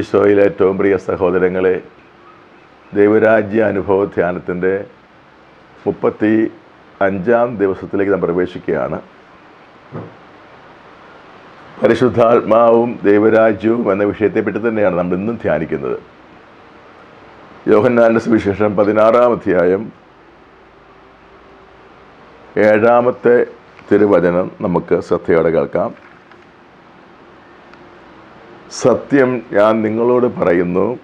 ഈശോയിലെ ഏറ്റവും പ്രിയ സഹോദരങ്ങളെ ദൈവരാജ്യ അനുഭവ ധ്യാനത്തിന്റെ മുപ്പത്തി അഞ്ചാം ദിവസത്തിലേക്ക് നാം പ്രവേശിക്കുകയാണ്. പരിശുദ്ധാത്മാവും ദൈവരാജ്യവും എന്ന വിഷയത്തെപ്പറ്റി തന്നെയാണ് നമ്മൾ ഇന്നും ധ്യാനിക്കുന്നത്. യോഹന്നാന്റെ സുവിശേഷം പതിനാറാം അധ്യായം ഏഴാമത്തെ തിരുവചനം നമുക്ക് ശ്രദ്ധയോടെ കേൾക്കാം. സത്യം ഞാൻ നിങ്ങളോട് പറയുന്നു.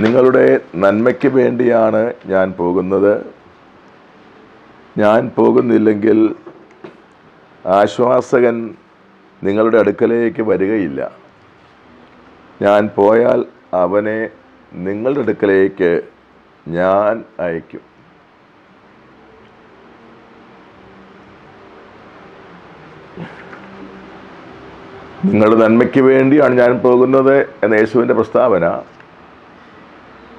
നിങ്ങളുടെ നന്മയ്ക്ക് വേണ്ടിയാണ് ഞാൻ പോകുന്നത്. ഞാൻ പോകുന്നില്ലെങ്കിൽ ആശ്വാസകൻ നിങ്ങളുടെ അടുക്കലേക്ക് വരികയില്ല. ഞാൻ പോയാൽ അവനെ നിങ്ങളുടെ അടുക്കലേക്ക് ഞാൻ അയക്കും. നിങ്ങളുടെ നന്മയ്ക്ക് വേണ്ടിയാണ് ഞാൻ പോകുന്നത് എന്ന യേശുവിന്റെ പ്രസ്താവന.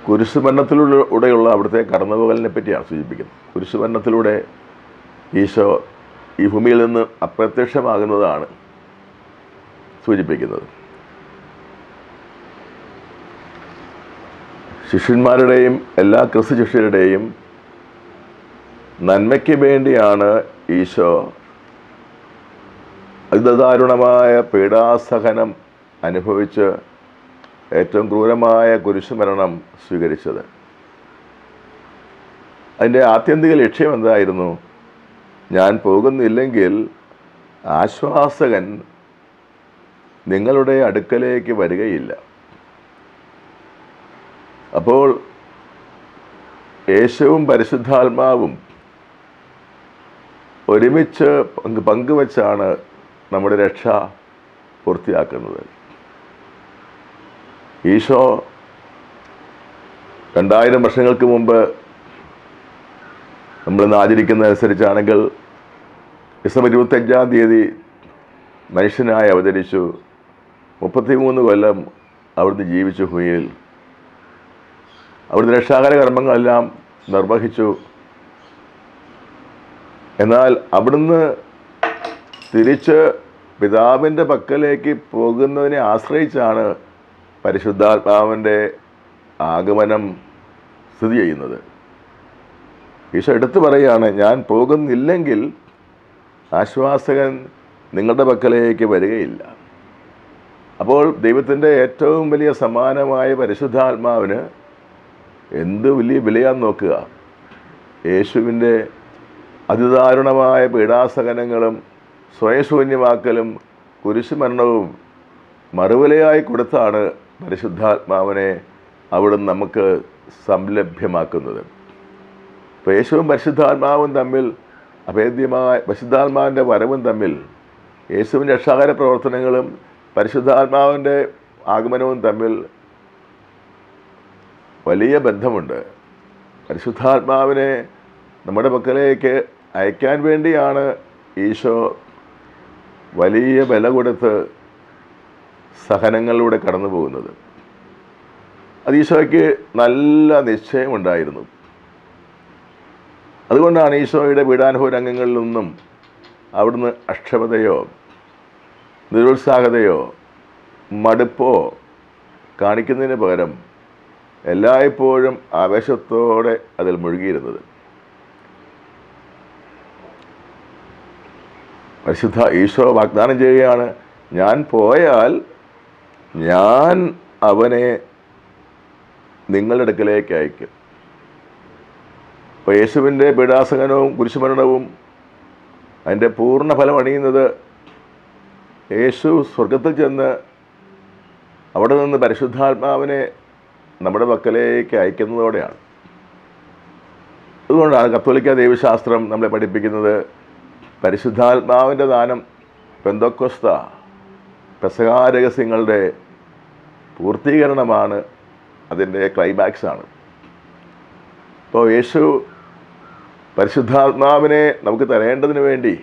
കുരിശുമരണത്തിലൂടെയുള്ള അവിടുത്തെ കടന്നുപോകലിനെ പറ്റിയാണ് സൂചിപ്പിക്കുന്നത് കുരിശുമരണത്തിലൂടെ ഈശോ ഈ ഭൂമിയിൽ നിന്ന് അപ്രത്യക്ഷമാകുന്നതാണ് സൂചിപ്പിക്കുന്നത്. ശിഷ്യന്മാരുടെയും എല്ലാ ക്രിസ്തു ശിഷ്യരുടെയും നന്മയ്ക്ക് വേണ്ടിയാണ് ഈശോ അതിദാരുണമായ പീഡാസഹനം അനുഭവിച്ച് ഏറ്റവും ക്രൂരമായ കുരിശുമരണം സ്വീകരിച്ചത്. അതിന്റെ ആത്യന്തിക ലക്ഷ്യം എന്തായിരുന്നു? ഞാൻ പോകുന്നില്ലെങ്കിൽ ആശ്വാസകൻ നിങ്ങളുടെ അടുക്കലേക്ക് വരികയില്ല. അപ്പോൾ യേശുവും പരിശുദ്ധാത്മാവും ഒരുമിച്ച് പങ്ക് പങ്കുവച്ചാണ് നമ്മുടെ രക്ഷ പൂർത്തിയാക്കുന്നത്. ഈശോ രണ്ടായിരം വർഷങ്ങൾക്ക് മുമ്പ് നമ്മളിന്ന് ആചരിക്കുന്നതനുസരിച്ചാണെങ്കിൽ ഡിസംബർ ഇരുപത്തഞ്ചാം തീയതി മനുഷ്യനായി അവതരിച്ചു. മുപ്പത്തിമൂന്ന് കൊല്ലം അവിടുന്ന് ജീവിച്ചു ഭൂമിയിൽ. അവിടുന്ന് രക്ഷാകര കർമ്മങ്ങളെല്ലാം നിർവഹിച്ചു. എന്നാൽ അവിടുന്ന് തിരിച്ച് പിതാവിന്റെ പക്കലേക്ക് പോകുന്നതിനെ ആശ്രയിച്ചാണ് പരിശുദ്ധാത്മാവിന്റെ ആഗമനം സ്ഥിതി ചെയ്യുന്നത്. ഈശോ എടുത്തു പറയുകയാണ് ഞാൻ പോകുന്നില്ലെങ്കിൽ ആശ്വാസകൻ നിങ്ങളുടെ പക്കലേക്ക് വരികയില്ല. അപ്പോൾ ദൈവത്തിന്റെ ഏറ്റവും വലിയ സമാനമായ പരിശുദ്ധാത്മാവിന് എന്ത് വലിയ വിലയാന്ന് നോക്കുക. യേശുവിന്റെ അതിദാരുണമായ പീഡാസകനങ്ങളും സ്വയശൂന്യമാക്കലും കുരിശുമരണവും മറുവിലയായി കൊടുത്താണ് പരിശുദ്ധാത്മാവിനെ അവിടുന്ന് നമുക്ക് സംലഭ്യമാക്കുന്നത്. അപ്പോൾ യേശുവും പരിശുദ്ധാത്മാവും തമ്മിൽ അഭേദ്യമായ പരിശുദ്ധാത്മാവിന്റെ വരവും തമ്മിൽ യേശുവിന്റെ രക്ഷാകര പ്രവർത്തനങ്ങളും പരിശുദ്ധാത്മാവിന്റെ ആഗമനവും തമ്മിൽ വലിയ ബന്ധമുണ്ട്. പരിശുദ്ധാത്മാവിനെ നമ്മുടെ പക്കലേക്ക് അയക്കാൻ വേണ്ടിയാണ് ഈശോ വലിയ വില കൊടുത്ത് സഹനങ്ങളിലൂടെ കടന്നു പോകുന്നത്. അത് ഈശോയ്ക്ക് നല്ല നിശ്ചയമുണ്ടായിരുന്നു. അതുകൊണ്ടാണ് ഈശോയുടെ പീഡാനുഭവ രംഗങ്ങളിൽ നിന്നും അവിടുന്ന് അക്ഷമതയോ നിരുത്സാഹതയോ മടുപ്പോ കാണിക്കുന്നതിന് പകരം എല്ലായ്പ്പോഴും ആവേശത്തോടെ അതിൽ മുഴുകിയിരുന്നത്. പരിശുദ്ധ ഈശോ വാഗ്ദാനം ചെയ്യുകയാണ്. ഞാൻ പോയാൽ ഞാൻ അവനെ നിങ്ങളുടെ അടുക്കലേക്ക് അയക്കും. അപ്പോൾ യേശുവിന്റെ പീഡാസകനവും കുരിശുമരണവും അതിന്റെ പൂർണ ഫലം അണിയുന്നത് യേശു സ്വർഗത്തിൽ ചെന്ന് അവിടെ നിന്ന് പരിശുദ്ധാത്മാവിനെ നമ്മുടെ പക്കലേക്ക് അയക്കുന്നതോടെയാണ്. അതുകൊണ്ടാണ് കത്തോലിക്ക ദൈവശാസ്ത്രം നമ്മളെ പഠിപ്പിക്കുന്നത്. പരിശുദ്ധാത്മാവിന്റെ ദാനം പെന്തോക്കൊസ്ത പെസകാരഹസ്യങ്ങളുടെ പൂർത്തീകരണമാണ് അതിന്റെ ക്ലൈമാക്സ് ആണ് അപ്പോൾ യേശു പരിശുദ്ധാത്മാവിനെ നമുക്ക് തരേണ്ടതിന് വേണ്ടി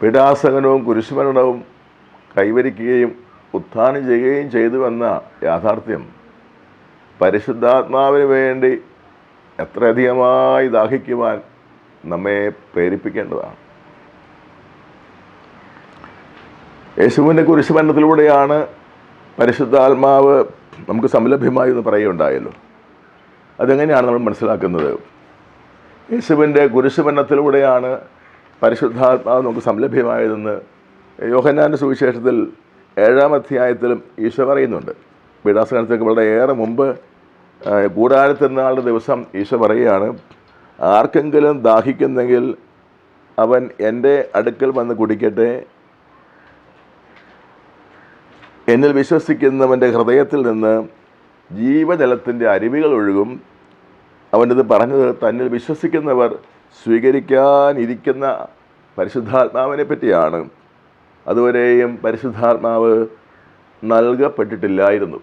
പീഡാസകനവും കുരിശുമരണവും കൈവരിക്കുകയും ഉത്ഥാനം ചെയ്യുകയും ചെയ്തു എന്ന യാഥാർത്ഥ്യം പരിശുദ്ധാത്മാവിന് വേണ്ടി എത്രയധികമായി ദാഹിക്കുവാൻ നമ്മെ പ്രേരിപ്പിക്കേണ്ടതാണ്. യേശുവിന്റെ കുരിശുമരണത്തിലൂടെയാണ് പരിശുദ്ധാത്മാവ് നമുക്ക് സംലഭ്യമായി എന്ന് പറയുകയുണ്ടായല്ലോ. അതെങ്ങനെയാണ് നമ്മൾ മനസ്സിലാക്കുന്നത്? യേശുവിന്റെ കുരിശുമരണത്തിലൂടെയാണ് പരിശുദ്ധാത്മാവ് നമുക്ക് സംലഭ്യമായതെന്ന് യോഹന്നാന്റെ സുവിശേഷത്തിൽ ഏഴാം അധ്യായത്തിലും ഈശോ പറയുന്നുണ്ട്. പീഡാസനത്തേക്ക് വളരെ ഏറെ മുമ്പ് കൂടാരത്തിരുന്നാളുടെ ദിവസം ഈശോ പറയുകയാണ് ആർക്കെങ്കിലും ദാഹിക്കുന്നെങ്കിൽ അവൻ എന്റെ അടുക്കൽ വന്ന് കുടിക്കട്ടെ. എന്നിൽ വിശ്വസിക്കുന്നവന്റെ ഹൃദയത്തിൽ നിന്ന് ജീവജലത്തിന്റെ അരുവികൾ ഒഴുകും. അവനിത് പറഞ്ഞത് തന്നിൽ വിശ്വസിക്കുന്നവർ സ്വീകരിക്കാനിരിക്കുന്ന പരിശുദ്ധാത്മാവിനെ പറ്റിയാണ്. അതുവരെയും പരിശുദ്ധാത്മാവ് നൽകപ്പെട്ടിട്ടില്ലായിരുന്നു.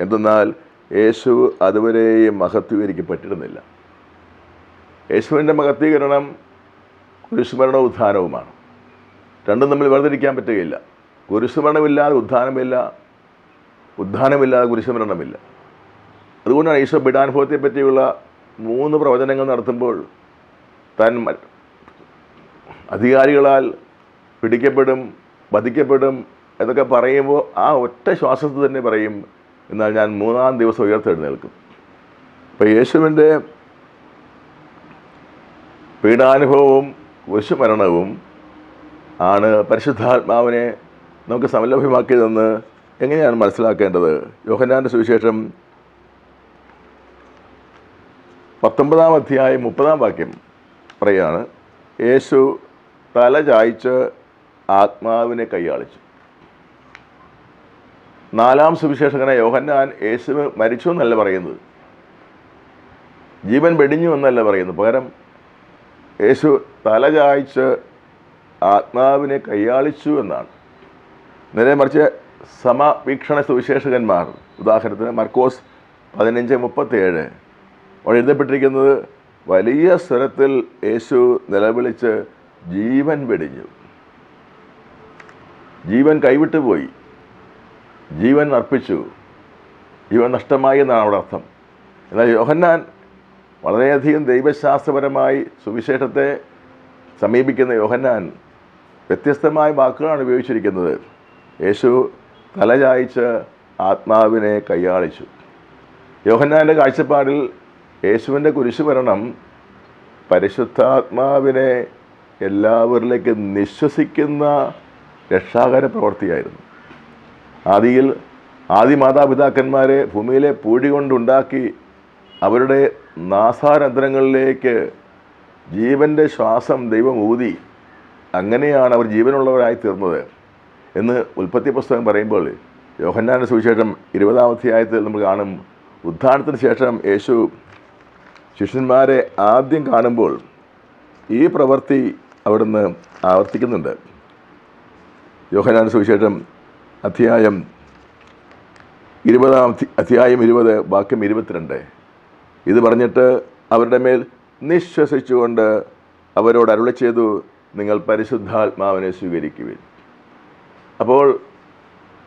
എന്തെന്നാൽ യേശു അതുവരെയും മഹത്വീകരിക്കപ്പെട്ടിരുന്നില്ല. യേശുവിന്റെ മഹത്വീകരണം കുരിശുമരണ ഉദ്ധാനവുമാണ്. രണ്ടും തമ്മിൽ വേർതിരിക്കാൻ പറ്റുകയില്ല. കുരിശുമരണമില്ലാതെ ഉദ്ധാനമില്ല ഉദ്ധാനമില്ലാതെ കുരിശുമരണമില്ല. അതുകൊണ്ടാണ് ഈശോ ബിഡാനുഭവത്തെ പറ്റിയുള്ള മൂന്ന് പ്രവചനങ്ങൾ നടത്തുമ്പോൾ താൻ അധികാരികളാൽ പിടിക്കപ്പെടും വധിക്കപ്പെടും എന്നൊക്കെ പറയുമ്പോൾ ആ ഒറ്റ ശ്വാസത്തിൽ തന്നെ പറയും എന്നാൽ ഞാൻ മൂന്നാം ദിവസം ഉയർത്തെഴുന്നേൽക്കും. അപ്പോൾ യേശുവിന്റെ പീഡാനുഭവവും കുരിശുമരണവും ആണ് പരിശുദ്ധാത്മാവിനെ നമുക്ക് സമലഭ്യമാക്കിയതെന്ന് എങ്ങനെയാണ് മനസ്സിലാക്കേണ്ടത്? യോഹന്നാന്റെ സുവിശേഷം പത്തൊമ്പതാം അധ്യായം മുപ്പതാം വാക്യം പറയാണ് യേശു തല ചായ്ച്ച് ആത്മാവിനെ കൈയാളിച്ചു. നാലാം സുവിശേഷകനെ യോഹന്നാൻ യേശു മരിച്ചു എന്നല്ല പറയുന്നത്. ജീവൻ വെടിഞ്ഞു എന്നല്ല പറയുന്നു പകരം യേശു തല ചായ്ച്ച് ആത്മാവിനെ കൈയാളിച്ചു എന്നാണ്. നേരെ മറിച്ച് സമവീക്ഷണ സുവിശേഷകന്മാർ ഉദാഹരണത്തിന് മർക്കോസ് പതിനഞ്ച് മുപ്പത്തേഴ് അവിടെ എഴുതപ്പെട്ടിരിക്കുന്നത് വലിയ സ്വരത്തിൽ യേശു നിലവിളിച്ച് ജീവൻ വെടിഞ്ഞു. ജീവൻ കൈവിട്ടു പോയി. ജീവൻ അർപ്പിച്ചു. ജീവൻ നഷ്ടമായി എന്നാണ് അവിടെ അർത്ഥം. എന്നാൽ യോഹന്നാൻ വളരെയധികം ദൈവശാസ്ത്രപരമായി സുവിശേഷത്തെ സമീപിക്കുന്ന യോഹന്നാൻ വ്യത്യസ്തമായ വാക്കുകളാണ് ഉപയോഗിച്ചിരിക്കുന്നത്. യേശു തലചായ്ച്ച് ആത്മാവിനെ കൈയാളിച്ചു. യോഹന്നാന്റെ കാഴ്ചപ്പാടിൽ യേശുവിന്റെ കുരിശുമരണം പരിശുദ്ധാത്മാവിനെ എല്ലാവരിലേക്ക് നിശ്വസിക്കുന്ന രക്ഷാകര പ്രവൃത്തിയായിരുന്നു. ആദിയിൽ ആദി മാതാപിതാക്കന്മാരെ ഭൂമിയിലെ പൂഴി കൊണ്ടുണ്ടാക്കി അവരുടെ നാസാരന്ധ്രങ്ങളിലേക്ക് ജീവന്റെ ശ്വാസം ദൈവം ഊതി അങ്ങനെയാണ് അവർ ജീവനുള്ളവരായി തീർന്നത് എന്ന് ഉൽപ്പത്തി പുസ്തകം പറയുമ്പോൾ യോഹന്നാന്റെ സുവിശേഷം ഇരുപതാമധ്യായത്തിൽ നമ്മൾ കാണും. ഉദ്ധാനത്തിന് ശേഷം യേശു ശിഷ്യന്മാരെ ആദ്യം കാണുമ്പോൾ ഈ പ്രവൃത്തി അവിടുന്ന് ആവർത്തിക്കുന്നുണ്ട്. യോഹന്നാന്റെ സുവിശേഷം അധ്യായം ഇരുപതാം അധ്യ- അധ്യായം ഇരുപത് വാക്യം ഇരുപത്തിരണ്ട്. ഇത് പറഞ്ഞിട്ട് അവരുടെ മേൽ നിശ്വസിച്ചുകൊണ്ട് അവരോട് അരുളി ചെയ്തു നിങ്ങൾ പരിശുദ്ധാത്മാവിനെ സ്വീകരിക്കുവിൻ. അപ്പോൾ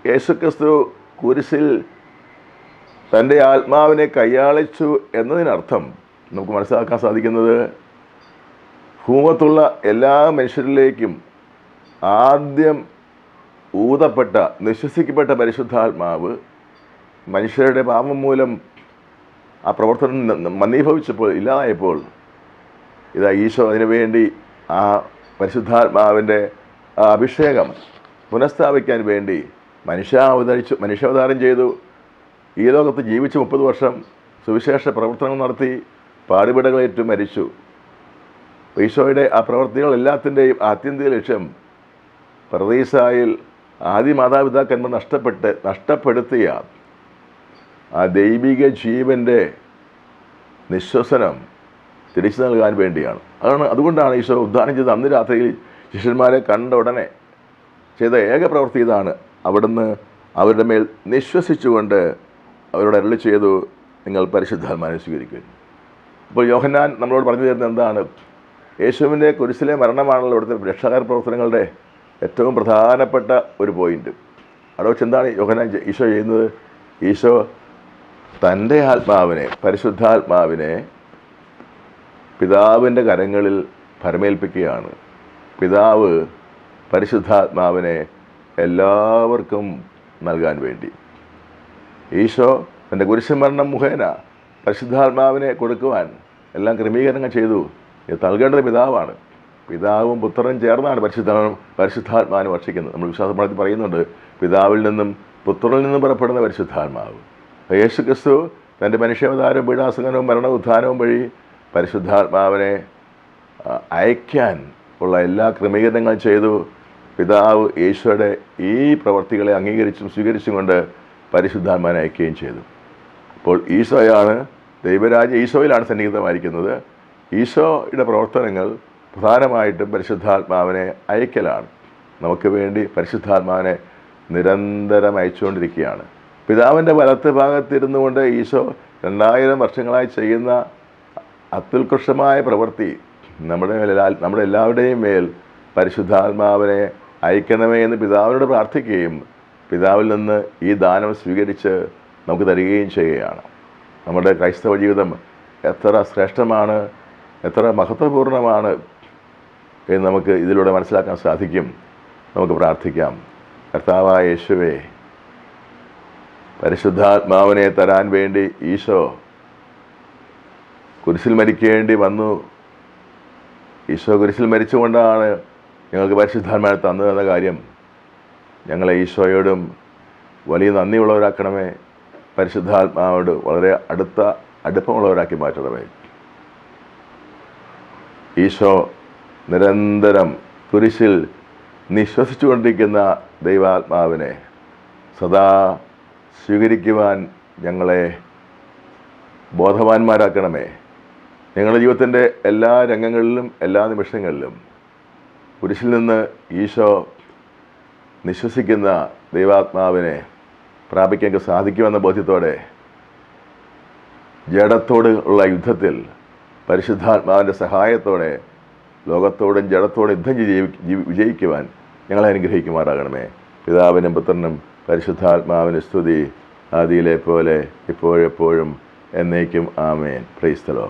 യേശുക്രിസ്തു കുരിശിൽ തന്റെ ആത്മാവിനെ കൈയാളിച്ചു എന്നതിനർത്ഥം നമുക്ക് മനസ്സിലാക്കാൻ സാധിക്കുന്നത് ഭൂമത്തുള്ള എല്ലാ മനുഷ്യരിലേക്കും ആദ്യം ഊതപ്പെട്ട നിശ്വസിക്കപ്പെട്ട പരിശുദ്ധാത്മാവ് മനുഷ്യരുടെ പാപം മൂലം ആ പ്രവർത്തനം മന്ദീഭവിച്ചപ്പോൾ ഇല്ലാതായപ്പോൾ ഇതാ ഈശോ അതിനുവേണ്ടി ആ പരിശുദ്ധാത്മാവിന്റെ അഭിഷേകം പുനഃസ്ഥാപിക്കാൻ വേണ്ടി മനുഷ്യാവതരിച്ചു മനുഷ്യാവതാരം ചെയ്തു. ഈ ലോകത്ത് ജീവിച്ച് മുപ്പത് വർഷം സുവിശേഷ പ്രവർത്തനങ്ങൾ നടത്തി പാടുപിടകളേറ്റു മരിച്ചു. ഈശോയുടെ ആ പ്രവൃത്തികൾ എല്ലാത്തിന്റെയും ആത്യന്തിക ലക്ഷ്യം പ്രതീസായിൽ ആദ്യ മാതാപിതാക്കന്മാർ നഷ്ടപ്പെട്ട് നഷ്ടപ്പെടുത്തിയ ആ ദൈവിക ജീവന്റെ നിശ്വസനം തിരിച്ചു നൽകാൻ വേണ്ടിയാണ്. അതാണ് അതുകൊണ്ടാണ് ഈശോ ഉദ്ധാനം ചെയ്ത് അന്ന് രാത്രിയിൽ ശിഷ്യന്മാരെ കണ്ട ഉടനെ ചെയ്ത ഏക പ്രവൃത്തി ഇതാണ്. അവിടുന്ന് അവരുടെ മേൽ നിശ്വസിച്ചുകൊണ്ട് അവരോട് അരളി ചെയ്തു നിങ്ങൾ പരിശുദ്ധാത്മാനെ സ്വീകരിക്കുന്നു. അപ്പോൾ യോഹന്നാൻ നമ്മളോട് പറഞ്ഞു തരുന്നത് എന്താണ്? യേശുവിന്റെ കുരിശിലെ മരണമാണല്ലോ ഇവിടുത്തെ രക്ഷാകര പ്രവർത്തനങ്ങളുടെ ഏറ്റവും പ്രധാനപ്പെട്ട ഒരു പോയിന്റ് അവിടെ വെച്ച് എന്താണ് യോഹന്നാൻ ഈശോ ചെയ്യുന്നത്? ഈശോ തന്റെ ആത്മാവിനെ പരിശുദ്ധാത്മാവിനെ പിതാവിന്റെ കരങ്ങളിൽ ഭരമേൽപ്പിക്കുകയാണ്. പിതാവ് പരിശുദ്ധാത്മാവിനെ എല്ലാവർക്കും നൽകാൻ വേണ്ടി. ഈശോ തന്റെ കുരിശുമരണം മുഖേന പരിശുദ്ധാത്മാവിനെ കൊടുക്കുവാൻ എല്ലാം ക്രമീകരണങ്ങൾ ചെയ്തു. ഇത് നൽകേണ്ടത് പിതാവാണ്. പിതാവും പുത്രനും ചേർന്നാണ് പരിശുദ്ധ പരിശുദ്ധാത്മാവിനെ വർഷിക്കുന്നത്. നമ്മൾ വിശ്വാസപ്രത്തിൽ പറയുന്നുണ്ട് പിതാവിൽ നിന്നും പുത്രനിൽ നിന്നും പുറപ്പെടുന്ന പരിശുദ്ധാത്മാവ്. യേശു ക്രിസ്തു തന്റെ മനുഷ്യാവതാരവും പീഡാസനവും മരണ ഉത്ഥാനവും വഴി പരിശുദ്ധാത്മാവിനെ അയക്കാൻ ഉള്ള എല്ലാ ക്രമീകരണങ്ങളും ചെയ്തു. പിതാവ് യേശുവയുടെ ഈ പ്രവർത്തികളെ അംഗീകരിച്ചും സ്വീകരിച്ചും കൊണ്ട് പരിശുദ്ധാത്മാനെ അയക്കുകയും ചെയ്തു. അപ്പോൾ ഈശോയാണ് ദൈവരാജ്യ ഈശോയിലാണ് സന്നിഹിതമായിരിക്കുന്നത്. ഈശോയുടെ പ്രവർത്തനങ്ങൾ പ്രധാനമായിട്ടും പരിശുദ്ധാത്മാവിനെ അയക്കലാണ്. നമുക്ക് വേണ്ടി പരിശുദ്ധാത്മാവിനെ നിരന്തരം അയച്ചുകൊണ്ടിരിക്കുകയാണ്. പിതാവിന്റെ വലത്ത് ഭാഗത്തിരുന്നു കൊണ്ട് ഈശോ രണ്ടായിരം വർഷങ്ങളായി ചെയ്യുന്ന അത്യുത്കൃഷ്ടമായ പ്രവൃത്തി നമ്മുടെ മേൽ നമ്മുടെ എല്ലാവരുടെയും മേൽ പരിശുദ്ധാത്മാവിനെ അയക്കണമേ എന്ന് പിതാവിനോട് പ്രാർത്ഥിക്കുകയും പിതാവിൽ നിന്ന് ഈ ദാനം സ്വീകരിച്ച് നമുക്ക് തരികയും ചെയ്യുകയാണ്. നമ്മുടെ ക്രൈസ്തവ ജീവിതം എത്ര ശ്രേഷ്ഠമാണ് എത്ര മഹത്വപൂർണമാണ് എന്ന് നമുക്ക് ഇതിലൂടെ മനസ്സിലാക്കാൻ സാധിക്കും. നമുക്ക് പ്രാർത്ഥിക്കാം. കർത്താവായ യേശുവേ പരിശുദ്ധാത്മാവിനെ തരാൻ വേണ്ടി ഈശോ കുരിശിൽ മരിക്കേണ്ടി വന്നു. ഈശോ കുരിശിൽ മരിച്ചുകൊണ്ടാണ് ഞങ്ങൾക്ക് പരിശുദ്ധാത്മാവിനെ തന്നതെന്ന കാര്യം ഞങ്ങളെ ഈശോയോടും വലിയ നന്ദിയുള്ളവരാക്കണമേ. പരിശുദ്ധാത്മാവോട് വളരെ അടുത്ത അടുപ്പമുള്ളവരാക്കി മാറ്റണമേ. ഈശോ നിരന്തരം കുരിശിൽ നിശ്വസിച്ചുകൊണ്ടിരിക്കുന്ന ദൈവാത്മാവിനെ സദാ സ്വീകരിക്കുവാൻ ഞങ്ങളെ ബോധവാന്മാരാക്കണമേ. ഞങ്ങളുടെ ജീവിതത്തിന്റെ എല്ലാ രംഗങ്ങളിലും എല്ലാ നിമിഷങ്ങളിലും കുരിശിൽ നിന്ന് ഈശോ നിശ്വസിക്കുന്ന ദൈവാത്മാവിനെ പ്രാപിക്കാൻ സാധിക്കുമെന്ന ബോധ്യത്തോടെ ജഡത്തോട് ഉള്ള യുദ്ധത്തിൽ പരിശുദ്ധാത്മാവിന്റെ സഹായത്തോടെ ലോകത്തോടും ജഡത്തോടും യുദ്ധം ജീവി- വിജയിക്കുവാൻ ഞങ്ങളെ അനുഗ്രഹിക്കുമാറാകണമേ. പിതാവിനും പുത്രനും പരിശുദ്ധാത്മാവിന് സ്തുതി ആദിയിലെ പോലെ ഇപ്പോഴെപ്പോഴും എന്നേക്കും ആമേൻ. പ്രൈസ്തലോ